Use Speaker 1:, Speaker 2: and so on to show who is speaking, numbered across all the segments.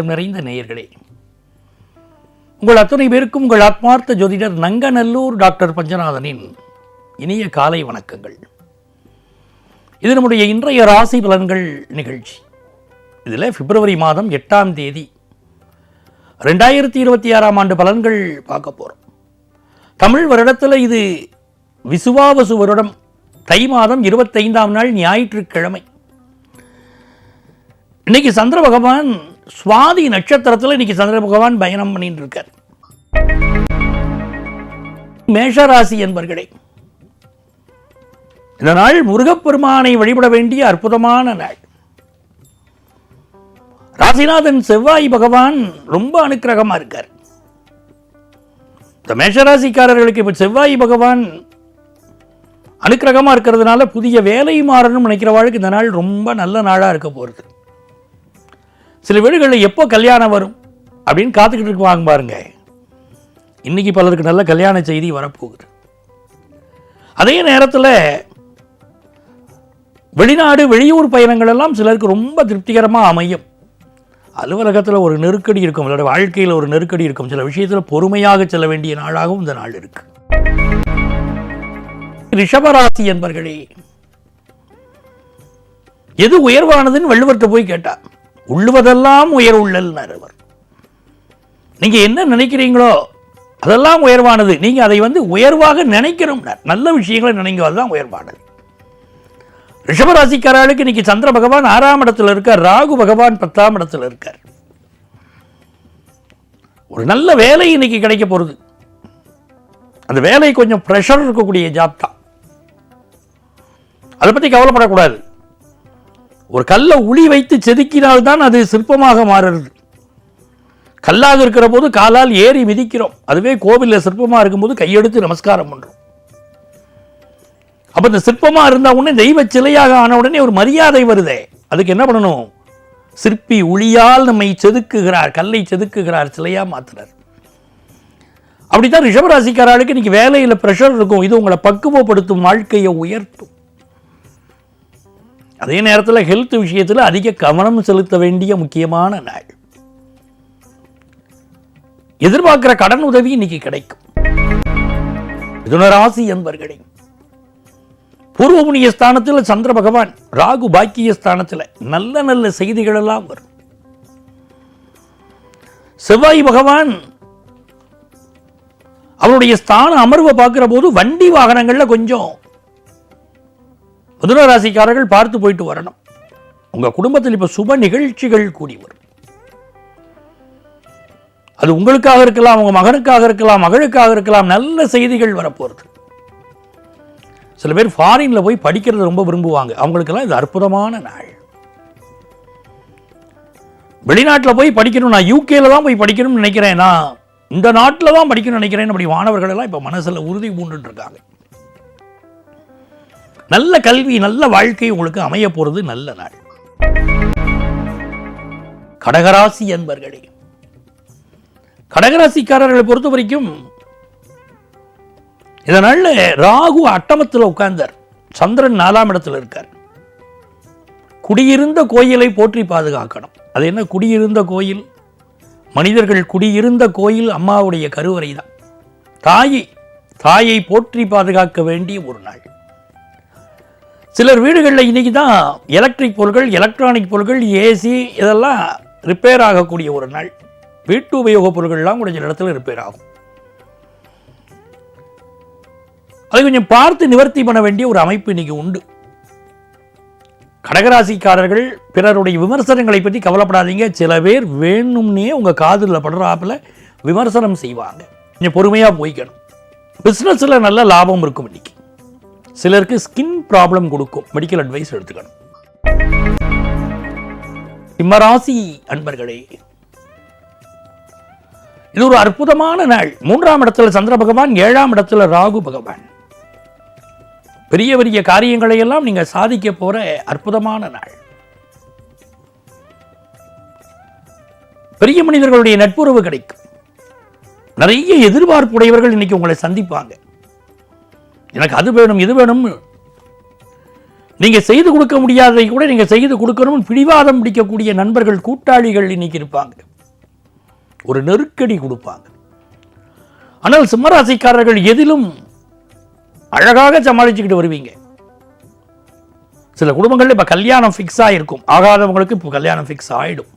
Speaker 1: நெஞ்சம் நிறைந்த நேயர்களே. உங்கள் அத்தனை பேருக்கும் உங்கள் ஆத்மார்த்த ஜோதிடர் நங்கநல்லூர் டாக்டர் பஞ்சநாதனின் இனிய காலை வணக்கங்கள். இது நம்முடைய இன்றைய ராசி பலன்கள் நிகழ்ச்சி. இதில் பிப்ரவரி மாதம் எட்டாம் தேதி ரெண்டாயிரத்தி இருபத்தி ஆறாம் ஆண்டு பலன்கள் பார்க்க போகிறோம் தமிழ் வருடத்தில் இது விசுவாவசு வருடம். தை மாதம் இருபத்தைந்தாம் நாள் ஞாயிற்றுக்கிழமை. இன்னைக்கு சந்திர பகவான் சுவாதி நட்சத்திரத்தில் இன்னைக்கு சந்திர பகவான் பயணம் பண்ணிட்டு இருக்கார். மேஷராசி என்பர்களே இந்த நாள் முருகப்பெருமானை வழிபட வேண்டிய அற்புதமான நாள். ராசிநாதன் செவ்வாய் பகவான் ரொம்ப அனுக்கிரகமா இருக்கார். இந்த மேஷராசிக்காரர்களுக்கு இப்ப செவ்வாய் பகவான் அனுக்கிரகமா இருக்கிறதுனால புதிய வேலை மாறணும்னு நினைக்கிறவாளுக்கு இந்த நாள் ரொம்ப நல்ல நாளா இருக்க போறது சில வீடுகளில் எப்போ கல்யாணம் வரும் அப்படின்னு காத்துக்கிட்டு இருக்குவாங்க பாருங்க. இன்னைக்கு பலருக்கு நல்ல கல்யாண செய்தி வரப்போகுது. அதே நேரத்தில் வெளிநாடு வெளியூர் பயணங்கள் எல்லாம் சிலருக்கு ரொம்ப திருப்திகரமாக அமையும். அலுவலகத்தில் ஒரு நெருக்கடி இருக்கும் சிலோட வாழ்க்கையில் ஒரு நெருக்கடி இருக்கும். சில விஷயத்தில் பொறுமையாக செல்ல வேண்டிய நாளாகவும் இந்த நாள் இருக்கு. ரிஷபராசி என்பர்களே எது உயர்வானதுன்னு வள்ளுவர்கிட்ட போய் கேட்டா உள்ளுவதெல்லாம் உயர்வுள்ளல்னார் அவர். நீங்க என்ன நினைக்கிறீங்களோ அதெல்லாம் உயர்வானது. நீங்க அதை வந்து உயர்வாக நினைக்கணும்னார் நல்ல விஷயங்களை நினைக்கிறது தான் உயர்வானது. ரிஷபராசிக்காரர்களுக்கு இன்னைக்கு சந்திர பகவான் ஆறாம் இடத்துல இருக்கார். ராகு பகவான் பத்தாம் இடத்துல இருக்கார். ஒரு நல்ல வேலை இன்னைக்கு கிடைக்க போறது. அந்த வேலை கொஞ்சம் ப்ரெஷர் இருக்கக்கூடிய ஜாப் தான். அதை பற்றி கவலைப்படக்கூடாது. ஒரு கல்லை உளி வைத்து செதுக்கினால்தான் அது சிற்பமாக மாறுறது. கல்லாக இருக்கிற போது காலால் ஏறி மிதிக்கிறோம். அதுவே கோவிலில் சிற்பமாக இருக்கும்போது கையெடுத்து நமஸ்காரம் பண்ணுறோம் அப்போ இந்த சிற்பமாக இருந்தால் உடனே தெய்வ சிலையாக ஆன உடனே ஒரு மரியாதை வருதே. அதுக்கு என்ன பண்ணணும்? சிற்பி உளியால் நம்மை செதுக்குகிறார் கல்லை செதுக்குகிறார் சிலையாக மாத்துறார். அப்படித்தான் ரிஷபராசிக்காராளுக்கு இன்னைக்கு வேலையில் ப்ரெஷர் இருக்கும். இது உங்களை பக்குவப்படுத்தும் வாழ்க்கையை உயர்த்தும். அதே நேரத்தில் ஹெல்த் விஷயத்தில் அதிக கவனம் செலுத்த வேண்டிய முக்கியமான நாள். எதிர்பார்க்கிற கடன் உதவி இன்னைக்கு கிடைக்கும். மிதுனராசி என்பர்களே பூர்வ புண்ணிய ஸ்தானத்தில் சந்திர பகவான் ராகு பாக்கிய ஸ்தானத்தில் நல்ல நல்ல செய்திகள் எல்லாம் வரும். செவ்வாய் பகவான் அவருடைய ஸ்தான அமர்வை பார்க்குற போது வண்டி வாகனங்கள்ல கொஞ்சம் மிதுன ராசிக்காரர்கள் பார்த்து போயிட்டு வரணும். உங்கள் குடும்பத்தில் இப்போ சுப நிகழ்ச்சிகள் கூடி வரும். அது உங்களுக்காக இருக்கலாம் உங்கள் மகனுக்காக இருக்கலாம் மகளுக்காக இருக்கலாம் நல்ல செய்திகள் வரப்போகிறது சில பேர் ஃபாரினில் போய் படிக்கிறது ரொம்ப விரும்புவாங்க. அவங்களுக்கெல்லாம் இது அற்புதமான நாள். வெளிநாட்டில் போய் படிக்கணும் நான் யூகேல தான் போய் படிக்கணும்னு நினைக்கிறேன். நான் இந்த நாட்டில் தான் படிக்கணும்னு நினைக்கிறேன். அப்படி மாணவர்கள் எல்லாம் இப்போ மனசில் உறுதி பூண்டுட்டுருக்காங்க நல்ல கல்வி நல்ல வாழ்க்கை உங்களுக்கு அமைய போறது நல்ல நாள். கடகராசி என்பர்களே கடகராசிக்காரர்களை பொறுத்த வரைக்கும் இதனால் ராகு அட்டமத்தில் உட்கார்ந்தார். சந்திரன் நாலாம் இடத்துல இருக்கார். குடியிருந்த கோயிலை போற்றி பாதுகாக்கணும். அது என்ன? குடியிருந்த கோயில். மனிதர்கள் குடியிருந்த கோயில் அம்மாவுடைய கருவறை தான் தாயை தாயை போற்றி பாதுகாக்க வேண்டிய ஒரு நாள். சிலர் வீடுகளில் இன்னைக்கு தான் எலக்ட்ரிக் பொருட்கள் எலக்ட்ரானிக் பொருட்கள் ஏசி இதெல்லாம் ரிப்பேர் ஆகக்கூடிய ஒரு நாள். வீட்டு உபயோகப் பொருட்கள்லாம் கொஞ்சம் இடத்துல ரிப்பேர் ஆகும். அதை கொஞ்சம் பார்த்து நிவர்த்தி பண்ண வேண்டிய ஒரு அமைப்பு இன்னைக்கு உண்டு. கடகராசிக்காரர்கள் பிறருடைய விமர்சனங்களை பற்றி கவலைப்படாதீங்க. சில பேர் வேணும்னே உங்கள் காதில் படுறாப்புல விமர்சனம் செய்வாங்க. கொஞ்சம் பொறுமையாக போய்க்கணும். பிஸ்னஸில் நல்ல லாபம் இருக்கும் இன்றைக்கி சிலருக்கு ஸ்கின் ப்ராப்ளம் கொடுக்கும். மெடிக்கல் அட்வைஸ் எடுத்துக்கணும். சிம்மராசி அன்பர்களே இது ஒரு அற்புதமான நாள். மூன்றாம் இடத்துல சந்திர பகவான் ஏழாம் இடத்துல ராகு பகவான். பெரிய பெரிய காரியங்களை எல்லாம் நீங்க சாதிக்க போற அற்புதமான நாள். பெரிய மனிதர்களுடைய நட்புறவு கிடைக்கும். நிறைய எதிர்பார்ப்புடையவர்கள் இன்னைக்கு உங்களை சந்திப்பாங்க. எனக்கு அது வேணும் இது வேணும். நீங்க செய்து கொடுக்க முடியாததை கூட நீங்க செய்து கொடுக்கணும்னு பிடிவாதம் பிடிக்கக்கூடிய நண்பர்கள் கூட்டாளிகள் இன்றைக்கி இருப்பாங்க. ஒரு நெருக்கடி கொடுப்பாங்க. ஆனால் சிம்மராசிக்காரர்கள் எதிலும் அழகாக சமாளிச்சுக்கிட்டு வருவீங்க. சில குடும்பங்களில் இப்ப கல்யாணம் ஃபிக்ஸ் ஆகிருக்கும் ஆகாதவங்களுக்கு இப்போ கல்யாணம் ஃபிக்ஸ் ஆயிடும்.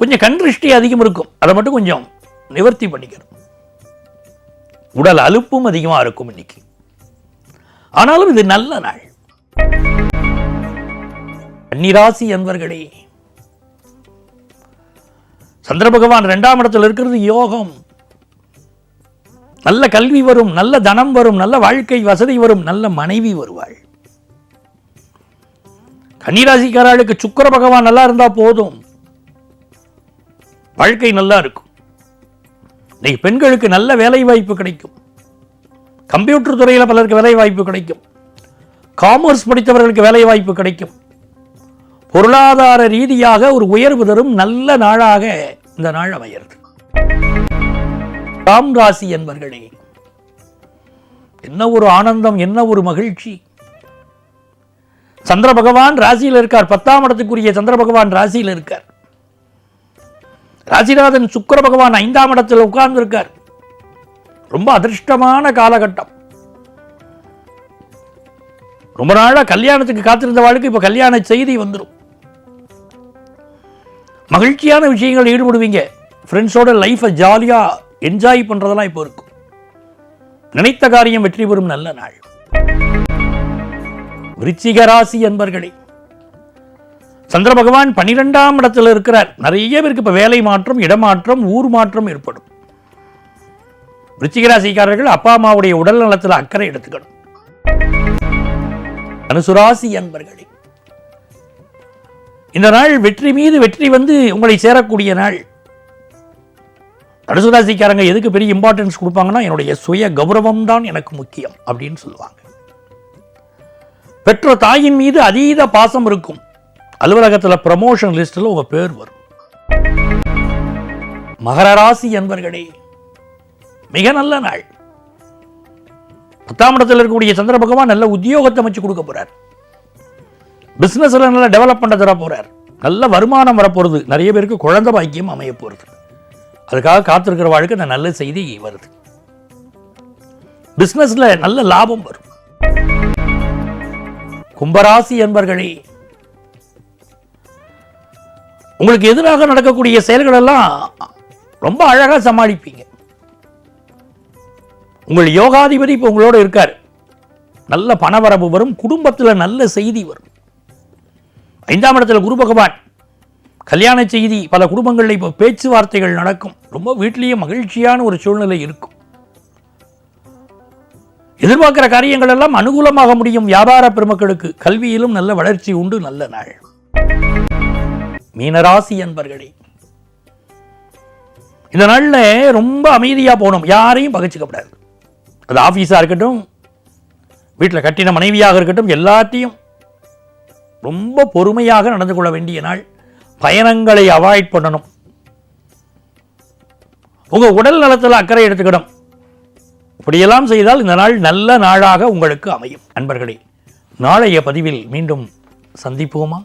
Speaker 1: கொஞ்சம் கண் திருஷ்டி அதிகம் இருக்கும். அதை மட்டும் கொஞ்சம் நிவர்த்தி பண்ணிக்கணும். உடல் அலுப்பும் அதிகமா இருக்கும் இன்னைக்கு. ஆனாலும் இது நல்ல நாள். கன்னிராசி என்பர்களே சந்திர பகவான் இரண்டாம் இடத்தில் இருக்கிறது யோகம். நல்ல கல்வி வரும் நல்ல தனம் வரும் நல்ல வாழ்க்கை வசதி வரும் நல்ல மனைவி வருவாள். கன்னிராசிக்காரர்களுக்கு சுக்கிர பகவான் நல்லா இருந்தா போதும். வாழ்க்கை நல்லா இருக்கும். இன்னைக்கு பெண்களுக்கு நல்ல வேலை வாய்ப்பு கிடைக்கும். கம்ப்யூட்டர் துறையில் பலருக்கு வேலை வாய்ப்பு கிடைக்கும். காமர்ஸ் படித்தவர்களுக்கு வேலை வாய்ப்பு கிடைக்கும். பொருளாதார ரீதியாக ஒரு உயர்வு தரும் நல்ல நாளாக இந்த நாள் அமையிறது ராம் ராசி என்பர்களே என்ன ஒரு ஆனந்தம் என்ன ஒரு மகிழ்ச்சி. சந்திர பகவான் ராசியில் இருக்கார். பத்தாம் இடத்துக்குரிய சந்திர பகவான் ராசியில் இருக்கார். ராசிநாதன் சுக்கிர பகவான் ஐந்தாம் இடத்தில் உட்கார்ந்துருக்கார். ரொம்ப அதிர்ஷ்டமான காலகட்டம். ரொம்ப நாளா கல்யாணத்துக்கு காத்திருந்த வாழ்க்கை இப்போ கல்யாண செய்தி வந்துடும் மகிழ்ச்சியான விஷயங்கள் ஈடுபடுவீங்க. ஃப்ரெண்ட்ஸோட லைஃப்பை ஜாலியாக என்ஜாய் பண்ணுறதெல்லாம் இப்போ இருக்கும். நினைத்த காரியம் வெற்றி பெறும் நல்ல நாள். விருச்சிக ராசி என்பர்களே சந்திர பகவான் பன்னிரெண்டாம் இடத்துல இருக்கிறார். நிறைய பேருக்கு இப்போ வேலை மாற்றம் இடமாற்றம் ஊர் மாற்றம் ஏற்படும். ருச்சிகராசிக்காரர்கள் அப்பா அம்மாவுடைய உடல் நலத்தில் அக்கறை எடுத்துக்கணும். அனுசுராசி அன்பர்களே இந்த நாள் வெற்றி மீது வெற்றி வந்து உங்களை சேரக்கூடிய நாள். தனுசுராசிக்காரங்க எதுக்கு பெரிய இம்பார்ட்டன்ஸ் கொடுப்பாங்கன்னா என்னுடைய சுய கௌரவம் தான் எனக்கு முக்கியம் அப்படின்னு சொல்லுவாங்க. பெற்ற தாயின் மீது அதீத பாசம் இருக்கும். அலுவலகத்தில் ப்ரமோஷன் லிஸ்டில் உங்க பேர் வரும். மகர ராசி என்பர்களே மிக நல்ல நாள். பத்தாம் இடத்தில் இருக்கக்கூடிய சந்திர பகவான் நல்ல உத்தியோகத்தை அமைச்சு கொடுக்க போகிறார் பிசினஸ்ல நல்லா டெவலப் பண்ண தர போறார். நல்ல வருமானம் வரப்போகிறது நிறைய பேருக்கு குழந்தை பாக்கியம் அமைய போகிறது அதுக்காக காத்திருக்கிற வாழ்க்கை இந்த நல்ல செய்தி வருது. பிசினஸ்ல நல்ல லாபம் வரும். கும்பராசி என்பர்களே உங்களுக்கு எதிராக நடக்கக்கூடிய செயல்கள் எல்லாம் ரொம்ப அழகா சமாளிப்பீங்க. உங்கள் யோகாதிபதி இப்போ உங்களோட இருக்கார். நல்ல பணவரவு வரும் குடும்பத்தில் நல்ல செய்தி வரும். ஐந்தாம் இடத்துல குரு பகவான். கல்யாண செய்தி பல குடும்பங்களில் இப்போ பேச்சுவார்த்தைகள் நடக்கும். ரொம்ப வீட்டிலேயே மகிழ்ச்சியான ஒரு சூழ்நிலை இருக்கும். எதிர்பார்க்கிற காரியங்கள் எல்லாம் அனுகூலமாக முடியும். வியாபார பெருமக்களுக்கு கல்வியிலும் நல்ல வளர்ச்சி உண்டு நல்ல நாள். மீனராசி என்பர்களே. இந்த நாள்ல ரொம்ப அமைதியா போகணும். யாரையும் பகிச்சுக்கப்படாது அது ஆஃபீஸாக இருக்கட்டும் வீட்டில் கட்டின மனைவியாக இருக்கட்டும் எல்லாத்தையும் ரொம்ப பொறுமையாக நடந்து கொள்ள வேண்டிய நாள். பயணங்களை அவாய்ட் பண்ணணும். உங்க உடல் நலத்தில் அக்கறை எடுத்துக்கணும். இப்படியெல்லாம் செய்தால் இந்த நாள் நல்ல நாளாக உங்களுக்கு அமையும். அன்பர்களே நாளைய பதிவில் மீண்டும் சந்திப்போமா?